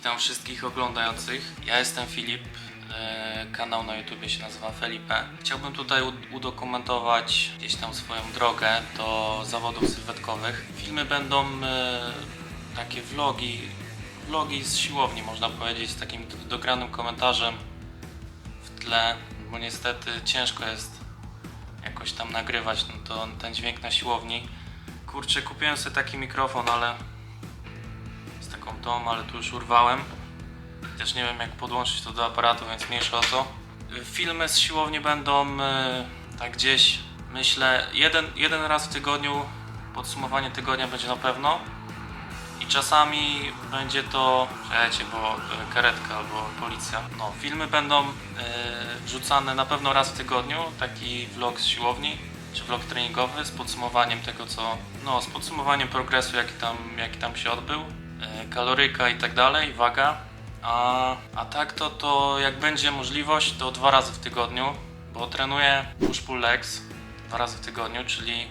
Witam wszystkich oglądających. Ja jestem Filip. e, Kanał na YouTubie się nazywa Felipe. Chciałbym tutaj ud- udokumentować gdzieś tam swoją drogę do zawodów sylwetkowych. Filmy będą e, takie vlogi, vlogi z siłowni można powiedzieć, z takim dogranym komentarzem w tle, bo niestety ciężko jest jakoś tam nagrywać no to, ten dźwięk na siłowni. Kurczę, kupiłem sobie taki mikrofon, ale ale tu już urwałem. Też nie wiem jak podłączyć to do aparatu, więc mniejsza o to. Filmy z siłowni będą e, tak gdzieś, myślę, jeden, jeden raz w tygodniu, podsumowanie tygodnia będzie na pewno. I czasami będzie to, czekajcie, bo e, karetka albo policja. No, filmy będą e, wrzucane na pewno raz w tygodniu, taki vlog z siłowni, czy vlog treningowy z podsumowaniem tego, co, no, z podsumowaniem progresu, jaki tam, jaki tam się odbył, kaloryka i tak dalej, waga. A, a tak to, to jak będzie możliwość, to dwa razy w tygodniu, bo trenuję push-pull legs dwa razy w tygodniu, czyli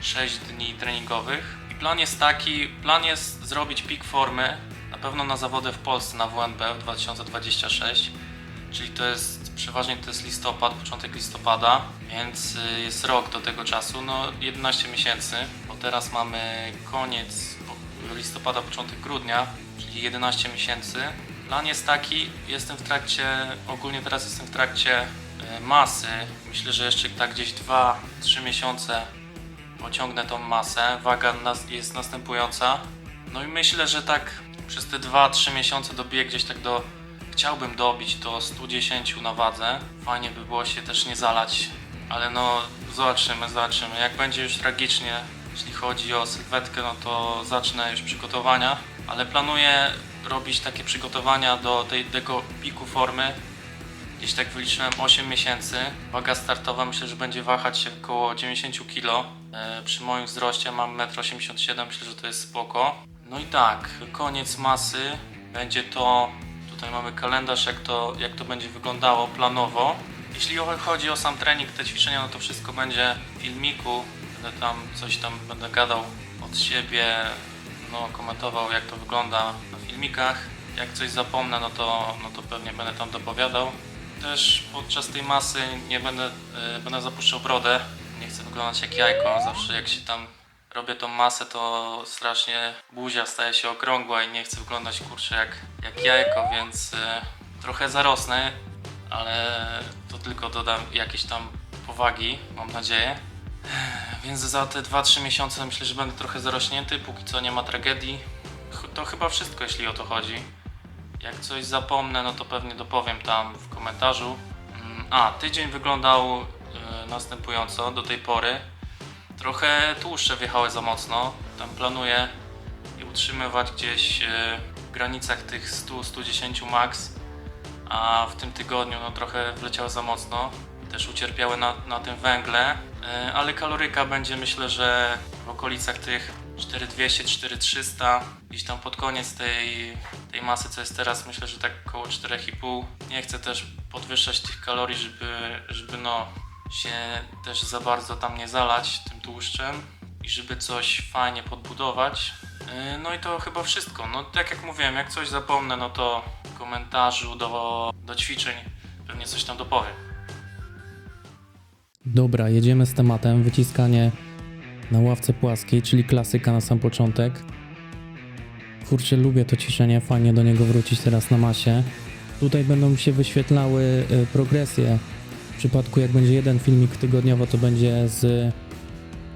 6 dni treningowych. I plan jest taki, plan jest zrobić pik formy, na pewno na zawody w Polsce na WNB w 2026, czyli to jest przeważnie to jest listopad, początek listopada, więc y, jest rok do tego czasu, no 11 miesięcy, bo teraz mamy koniec po- listopada, początek grudnia, czyli 11 miesięcy. Plan jest taki, jestem w trakcie, ogólnie teraz jestem w trakcie y, masy. Myślę, że jeszcze tak gdzieś 2-3 miesiące pociągnę tą masę. Waga jest następująca. No i myślę, że tak przez te 2-3 miesiące dobiję gdzieś tak do. Chciałbym dobić do 110 na wadze. Fajnie by było się też nie zalać, ale no zobaczymy, zobaczymy. Jak będzie już tragicznie, jeśli chodzi o sylwetkę, no to zacznę już przygotowania, ale planuję robić takie przygotowania do tej, tego piku formy Gdzieś tak wyliczyłem 8 miesięcy. Waga startowa myślę, że będzie wahać się około 90 kg. E, przy moim wzroście mam 1,87 m, myślę, że to jest spoko. No i tak, koniec masy. Będzie to, tutaj mamy kalendarz, jak to, jak to będzie wyglądało planowo. Jeśli chodzi o sam trening, te ćwiczenia, no to wszystko będzie w filmiku. Będę tam coś tam, będę gadał od siebie, no komentował jak to wygląda na filmikach. Jak coś zapomnę, no to, no to pewnie będę tam dopowiadał. Też podczas tej masy nie będę, e, będę zapuszczał brodę. Nie chcę wyglądać jak jajko. Zawsze jak się tam robię tą masę, to strasznie buzia staje się okrągła i nie chcę wyglądać kurczę jak, jak jajko, więc e, trochę zarosnę, ale to tylko dodam jakieś tam powagi, mam nadzieję. Więc za te 2-3 miesiące myślę, że będę trochę zarośnięty, póki co nie ma tragedii. To chyba wszystko, jeśli o to chodzi. Jak coś zapomnę, no to pewnie dopowiem tam w komentarzu. Mm, A, tydzień wyglądał y, następująco do tej pory. Trochę tłuszcze wjechały za mocno. Tam planuję je utrzymywać gdzieś y, w granicach tych 100-110 max. A w tym tygodniu no trochę wleciało za mocno. Też ucierpiały na, na tym węgle. Y, Ale kaloryka będzie myślę, że w okolicach tych 4200-4300. Gdzieś tam pod koniec tej tej masy, co jest teraz, myślę, że tak około 4,5. Nie chcę też podwyższać tych kalorii, żeby, żeby no się też za bardzo tam nie zalać tym tłuszczem i żeby coś fajnie podbudować. Yy, No i to chyba wszystko. No tak jak mówiłem, jak coś zapomnę, no to w komentarzu do, do ćwiczeń pewnie coś tam dopowiem. Dobra, jedziemy z tematem wyciskanie na ławce płaskiej, czyli klasyka na sam początek. Kurczę, lubię to ćwiczenie, fajnie do niego wrócić teraz na masie. Tutaj będą się wyświetlały y, progresje. W przypadku jak będzie jeden filmik tygodniowo, to będzie z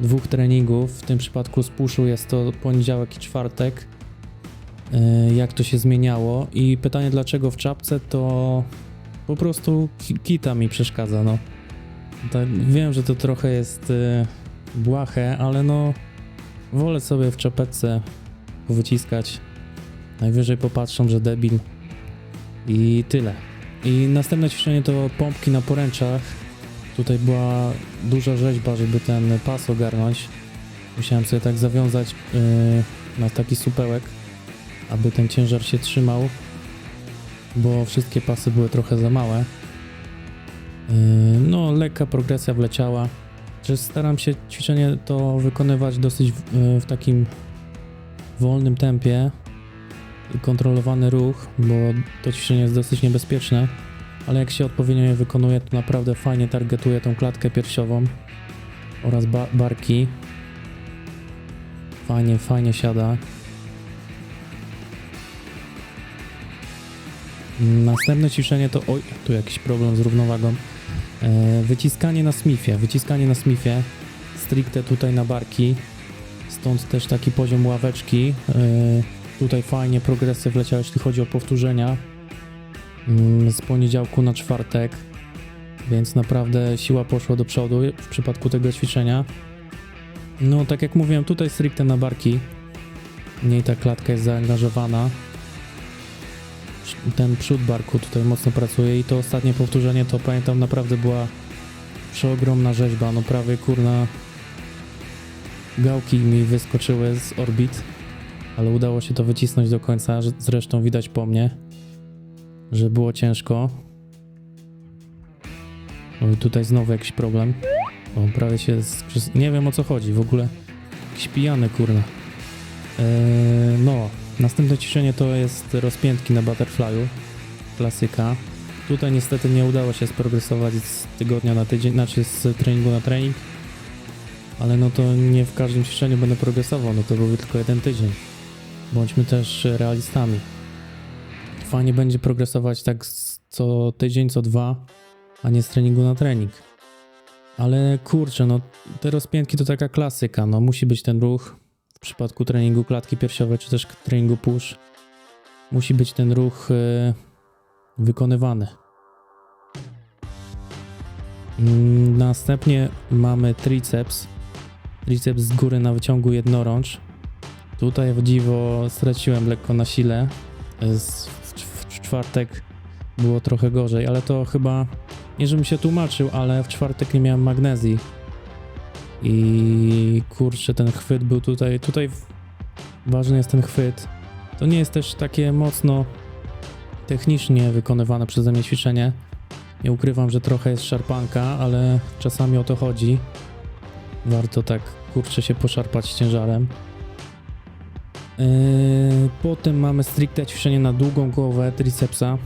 dwóch treningów. W tym przypadku z puszu jest to poniedziałek i czwartek. Y, Jak to się zmieniało i pytanie dlaczego w czapce, to po prostu ki- kita mi przeszkadza, no. Tak, wiem, że to trochę jest y, błahe, ale no wolę sobie w czapeczce wyciskać. Najwyżej popatrzą, że debil. I tyle. I następne ćwiczenie to pompki na poręczach. Tutaj była duża rzeźba, żeby ten pas ogarnąć. Musiałem sobie tak zawiązać y, na taki supełek, aby ten ciężar się trzymał, bo wszystkie pasy były trochę za małe. Yy, No, lekka progresja wleciała. Że staram się ćwiczenie to wykonywać dosyć w, yy, w takim wolnym tempie, kontrolowany ruch, bo to ćwiczenie jest dosyć niebezpieczne, ale jak się odpowiednio je wykonuje, to naprawdę fajnie targetuje tą klatkę piersiową oraz ba barki. Fajnie, fajnie siada. Następne ćwiczenie to. Oj, tu jakiś problem z równowagą. E, wyciskanie na smithie. Wyciskanie na smithie. Stricte tutaj na barki. Stąd też taki poziom ławeczki. E, tutaj fajnie progresy wleciały, jeśli chodzi o powtórzenia. Mm, z poniedziałku na czwartek. Więc naprawdę siła poszła do przodu w przypadku tego ćwiczenia. No, tak jak mówiłem, tutaj stricte na barki. Mniej ta klatka jest zaangażowana ten przód barku tutaj mocno pracuje i to ostatnie powtórzenie to pamiętam naprawdę była przeogromna rzeźba, no prawie kurna gałki mi wyskoczyły z orbit, ale udało się to wycisnąć do końca, zresztą widać po mnie, że było ciężko. O, tutaj znowu jakiś problem. O, prawie się, nie wiem o co chodzi w ogóle, jakiś pijany kurna. Eee, no, Następne ćwiczenie to jest rozpiętki na butterflyu, klasyka. Tutaj niestety nie udało się sprogresować z tygodnia na tydzień, znaczy z treningu na trening, ale no to nie w każdym ćwiczeniu będę progresował, no to byłby tylko jeden tydzień. Bądźmy też realistami. Fajnie będzie progresować tak co tydzień, co dwa, a nie z treningu na trening. Ale kurczę, no te rozpiętki to taka klasyka, no musi być ten ruch, przypadku treningu klatki piersiowej czy też treningu push musi być ten ruch e, wykonywany. Mm, Następnie mamy triceps. Triceps z góry na wyciągu jednorącz. Tutaj w dziwo straciłem lekko na sile. W, w czwartek było trochę gorzej, ale to chyba nie żebym się tłumaczył, ale w czwartek nie miałem magnezji. I kurczę, ten chwyt był tutaj. Tutaj ważny jest ten chwyt. To nie jest też takie mocno technicznie wykonywane przeze mnie ćwiczenie. Nie ukrywam, że trochę jest szarpanka, ale czasami o to chodzi. Warto tak kurczę się poszarpać ciężarem. Yy, potem mamy stricte ćwiczenie na długą głowę tricepsa.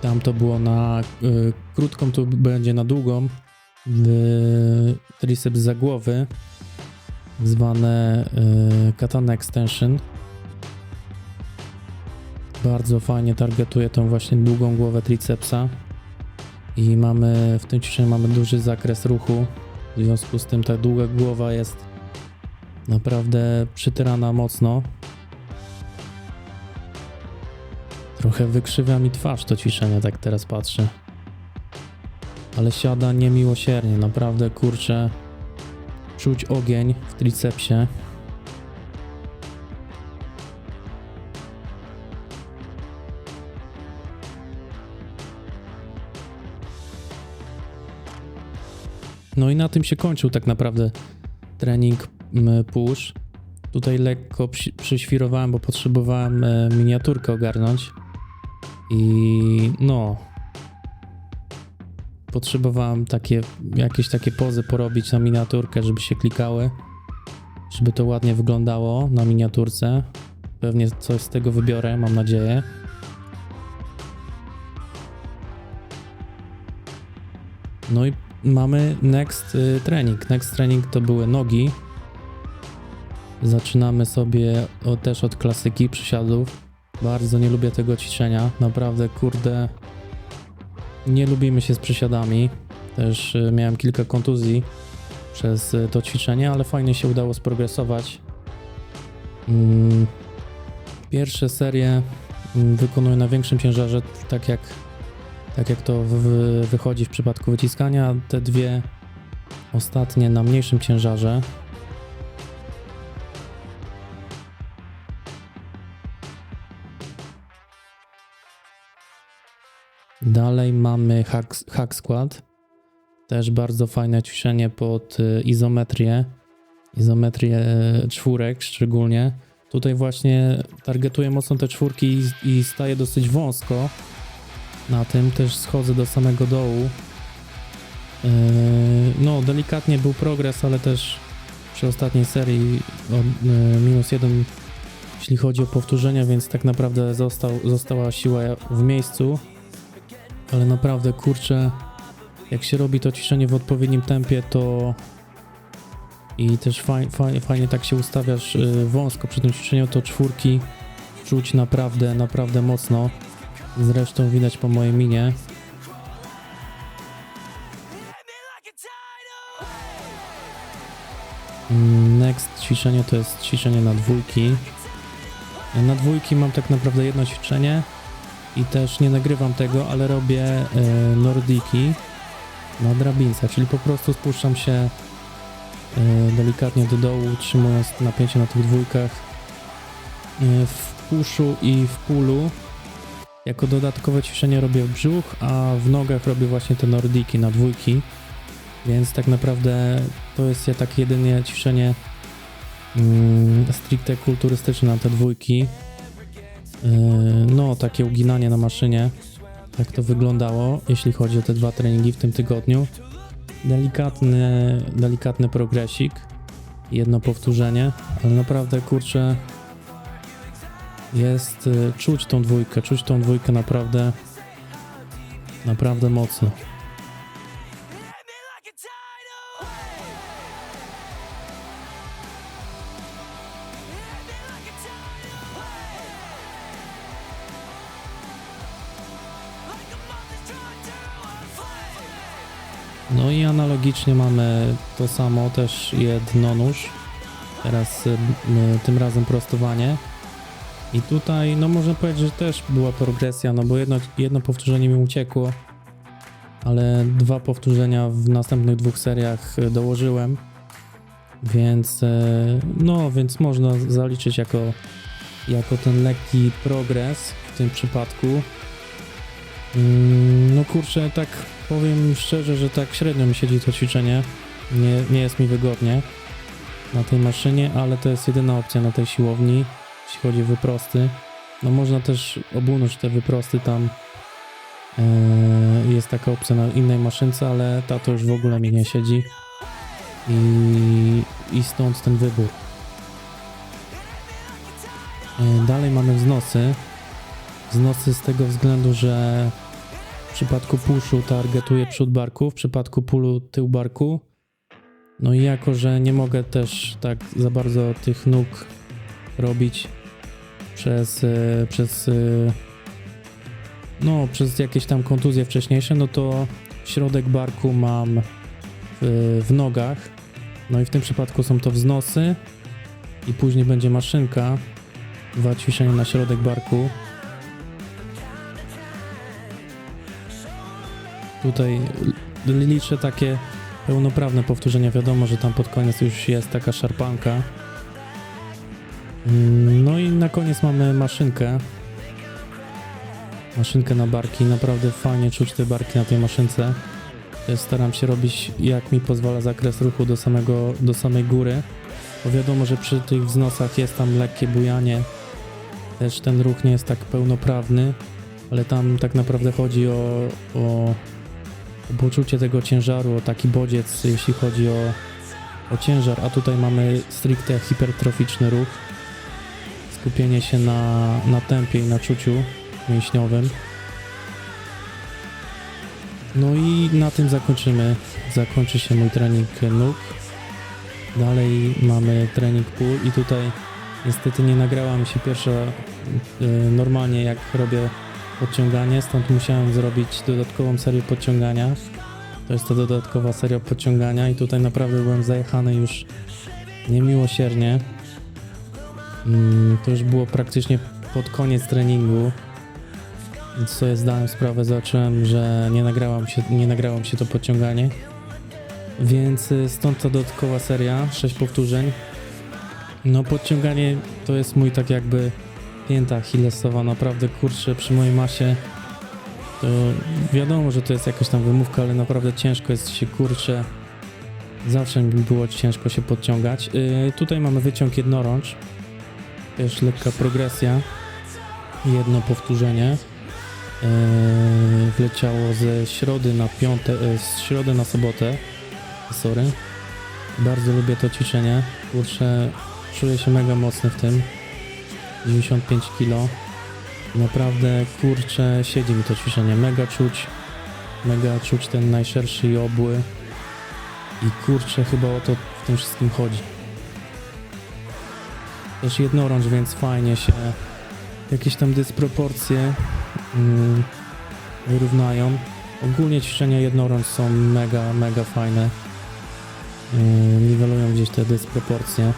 Tam to było na yy, krótką, tu będzie na długą triceps za głowy, zwane y, katana extension. Bardzo fajnie targetuje tą właśnie długą głowę tricepsa i mamy w tym ćwiczeniu mamy duży zakres ruchu. W związku z tym ta długa głowa jest naprawdę przytyrana mocno. Trochę wykrzywia mi twarz to ćwiczenie, tak teraz patrzę ale siada niemiłosiernie, naprawdę kurczę. Czuć ogień w tricepsie. No i na tym się kończył tak naprawdę trening push. Tutaj lekko przy, przyświrowałem, bo potrzebowałem e, miniaturkę ogarnąć. I no, potrzebowałem takie, jakieś takie pozy porobić na miniaturkę, żeby się klikały, żeby to ładnie wyglądało na miniaturce. Pewnie coś z tego wybiorę, mam nadzieję. No i mamy next y, trening. Next trening to były nogi. Zaczynamy sobie o, też od klasyki przysiadów. Bardzo nie lubię tego ćwiczenia. Naprawdę, kurde, nie lubimy się z przysiadami. Też y, miałem kilka kontuzji przez y, to ćwiczenie, ale fajnie się udało sprogresować. Mm, Pierwsze serie mm, wykonuję na większym ciężarze, tak jak, tak jak to wychodzi w przypadku wyciskania. Te dwie ostatnie na mniejszym ciężarze. Dalej mamy hack, hack squat. Też bardzo fajne ćwiczenie pod y, izometrię. Izometrię e, czwórek szczególnie. Tutaj właśnie targetuję mocno te czwórki i, i staję dosyć wąsko. Na tym też schodzę do samego dołu. Yy, No, delikatnie był progres, ale też przy ostatniej serii o, y, minus jeden jeśli chodzi o powtórzenia, więc tak naprawdę został, została siła w miejscu. Ale naprawdę, kurczę, jak się robi to ćwiczenie w odpowiednim tempie, to i też faj, faj, fajnie tak się ustawiasz y, wąsko przy tym to czwórki czuć naprawdę, naprawdę mocno. Zresztą widać po mojej minie. Mm, Next ćwiczenie to jest ćwiczenie na dwójki. Na dwójki mam tak naprawdę jedno ćwiczenie i też nie nagrywam tego, ale robię e, nordiki na drabince, czyli po prostu spuszczam się e, delikatnie do dołu, trzymując napięcie na tych dwójkach e, w puszu i w pulu. Jako dodatkowe ćwiczenie robię brzuch, a w nogach robię właśnie te nordiki na dwójki. Więc tak naprawdę to jest ja tak jedynie ćwiczenie mm, stricte kulturystyczne na te dwójki. Yy, no, takie uginanie na maszynie. Tak to wyglądało, jeśli chodzi o te dwa treningi w tym tygodniu. Delikatny, delikatny progresik. Jedno powtórzenie, ale naprawdę kurczę jest y, czuć tą dwójkę, czuć tą dwójkę naprawdę naprawdę mocno. Analogicznie mamy to samo, też jednonóż. Teraz y, y, tym razem prostowanie. I tutaj, no można powiedzieć, że też była progresja, no bo jedno, jedno powtórzenie mi uciekło, ale dwa powtórzenia w następnych dwóch seriach y, dołożyłem. Więc, e, no, więc można zaliczyć jako, jako ten lekki progres w tym przypadku. Mm, No kurczę, tak powiem szczerze, że tak średnio mi siedzi to ćwiczenie. Nie, nie jest mi wygodnie na tej maszynie, ale to jest jedyna opcja na tej siłowni, jeśli chodzi o wyprosty. No można też obłynąć te wyprosty tam. e, Jest taka opcja na innej maszynce, ale ta to już w ogóle mi nie siedzi. I, i stąd ten wybór. E, Dalej mamy wznosy. Wznosy z tego względu, że w przypadku puszu targetuję przód barku, w przypadku pulu tył barku. No i jako, że nie mogę też tak za bardzo tych nóg robić przez, e, przez e, no przez jakieś tam kontuzje wcześniejsze, no to środek barku mam w, w nogach. No i w tym przypadku są to wznosy i później będzie maszynka. Dwa ćwiczenia na środek barku. Tutaj liczę takie pełnoprawne powtórzenia. Wiadomo, że tam pod koniec już jest taka szarpanka. Mm, No i na koniec mamy maszynkę. Maszynkę na barki. Naprawdę fajnie czuć te barki na tej maszynce. Staram się robić jak mi pozwala zakres ruchu do, samego, do samej góry. Bo wiadomo, że przy tych wznosach jest tam lekkie bujanie. Też ten ruch nie jest tak pełnoprawny, ale tam tak naprawdę chodzi o, o poczucie tego ciężaru, o taki bodziec, jeśli chodzi o, o ciężar. A tutaj mamy stricte hipertroficzny ruch. Skupienie się na, na tempie i na czuciu mięśniowym. No i na tym zakończymy. Zakończy się mój trening nóg. Dalej mamy trening pól i tutaj niestety nie nagrała mi się pierwsza y, normalnie jak robię podciąganie, stąd musiałem zrobić dodatkową serię podciągania. To jest to dodatkowa seria podciągania i tutaj naprawdę byłem zajechany już niemiłosiernie. Mm, To już było praktycznie pod koniec treningu. Więc sobie zdałem sprawę, zobaczyłem, że nie nagrałam się, nie nagrałam się to podciąganie. Więc y, stąd ta dodatkowa seria, 6 powtórzeń. No podciąganie to jest mój tak jakby pięta achillesowa, naprawdę kurczę przy mojej masie. To wiadomo, że to jest jakaś tam wymówka, ale naprawdę ciężko jest się kurczę. Zawsze mi było ciężko się podciągać. Yy, tutaj mamy wyciąg jednorącz. Też lekka progresja. Jedno powtórzenie. Yy, wleciało ze środy na piąte, yy, z środy na sobotę. Sorry. Bardzo lubię to ćwiczenie. Kurczę, czuję się mega mocny w tym. 95 kg. Naprawdę kurczę, siedzi mi to ćwiczenie. Mega czuć, mega czuć ten najszerszy i obły. I kurczę, chyba o to w tym wszystkim chodzi. Też jednorącz, więc fajnie się jakieś tam dysproporcje mm, wyrównają. Ogólnie ćwiczenia jednorącz są mega, mega fajne. Yy, niwelują gdzieś te dysproporcje.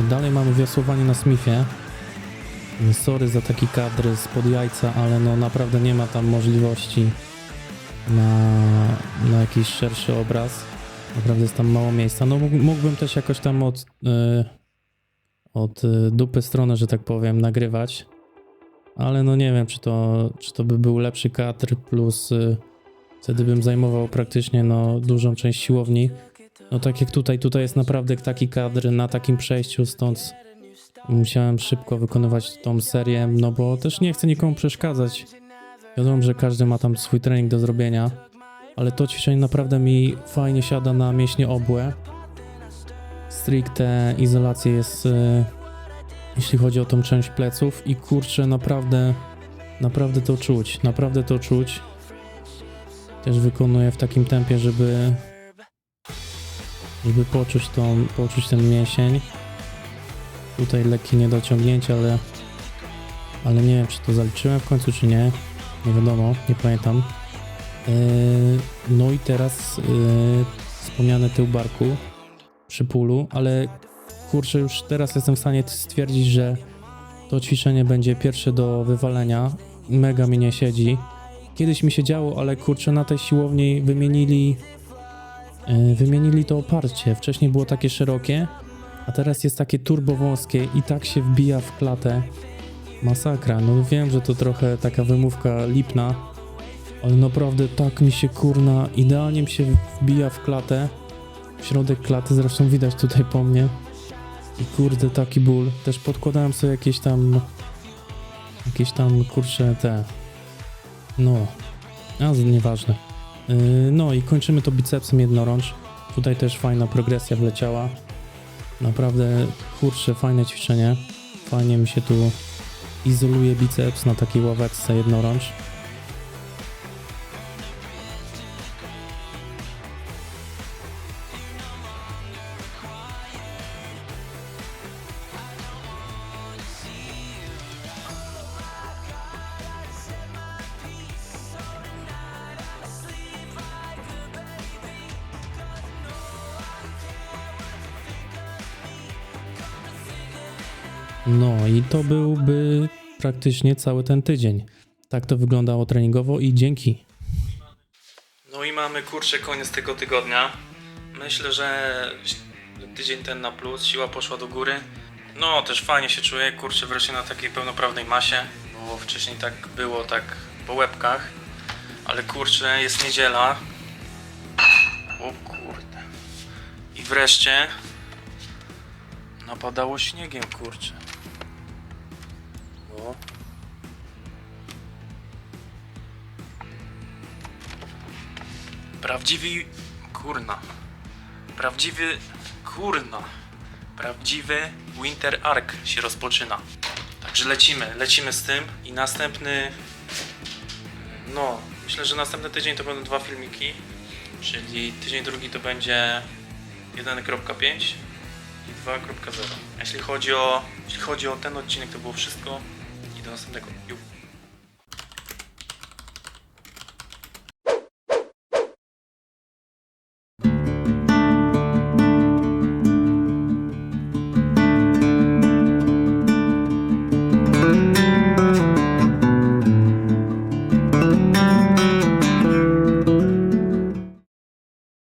Dalej mamy wiosłowanie na Smithie. Sorry za taki kadr spod jajca, ale no naprawdę nie ma tam możliwości na, na jakiś szerszy obraz. Naprawdę jest tam mało miejsca. No mógł- mógłbym też jakoś tam od, y, od y, dupy strony, że tak powiem, nagrywać. Ale no nie wiem, czy to, czy to by był lepszy kadr, plus y, wtedy bym zajmował praktycznie no, dużą część siłowni. No tak jak tutaj, tutaj jest naprawdę taki kadr na takim przejściu, stąd musiałem szybko wykonywać tą serię, no bo też nie chcę nikomu przeszkadzać. Wiadomo, że każdy ma tam swój trening do zrobienia, ale to ćwiczenie naprawdę mi fajnie siada na mięśnie obłe. Stricte izolacja jest, e, jeśli chodzi o tą część pleców i kurczę, naprawdę, naprawdę to czuć, naprawdę to czuć. Też wykonuję w takim tempie, żeby żeby poczuć, tą, poczuć ten mięsień. Tutaj lekkie niedociągnięcie, ale, ale nie wiem, czy to zaliczyłem w końcu, czy nie. Nie wiadomo, nie pamiętam. Yy, no i teraz yy, wspomniany tył barku przy pulu, ale kurczę, już teraz jestem w stanie stwierdzić, że to ćwiczenie będzie pierwsze do wywalenia. Mega mi nie siedzi. Kiedyś mi się działo, ale kurczę, na tej siłowni wymienili E, Wymienili to oparcie. Wcześniej było takie szerokie, a teraz jest takie turbo wąskie i tak się wbija w klatę. Masakra. No wiem, że to trochę taka wymówka lipna, ale naprawdę tak mi się kurna idealnie mi się wbija w klatę. W środek klaty, zresztą widać tutaj po mnie. I kurde, taki ból. Też podkładałem sobie jakieś tam jakieś tam kurcze te no, a nieważne. Yy, No i kończymy to bicepsem jednorącz. Tutaj też fajna progresja wleciała. Naprawdę kurczę, fajne ćwiczenie. Fajnie mi się tu izoluje biceps na takiej ławeczce jednorącz. To byłby praktycznie cały ten tydzień. Tak to wyglądało treningowo i dzięki. No i mamy kurczę koniec tego tygodnia. Myślę, że tydzień ten na plus, siła poszła do góry. No też fajnie się czuję, kurczę wreszcie na takiej pełnoprawnej masie, bo wcześniej tak było tak po łebkach. Ale kurczę, jest niedziela. O kurde. I wreszcie napadało śniegiem, kurczę. Prawdziwy... Kurna. Prawdziwy... Kurna. Prawdziwy Winter Ark się rozpoczyna. Także lecimy, lecimy z tym i następny... No, myślę, że następny tydzień to będą dwa filmiki. Czyli tydzień drugi to będzie 1.5 i 2.0. Jeśli chodzi o, jeśli chodzi o ten odcinek, to było wszystko i do następnego.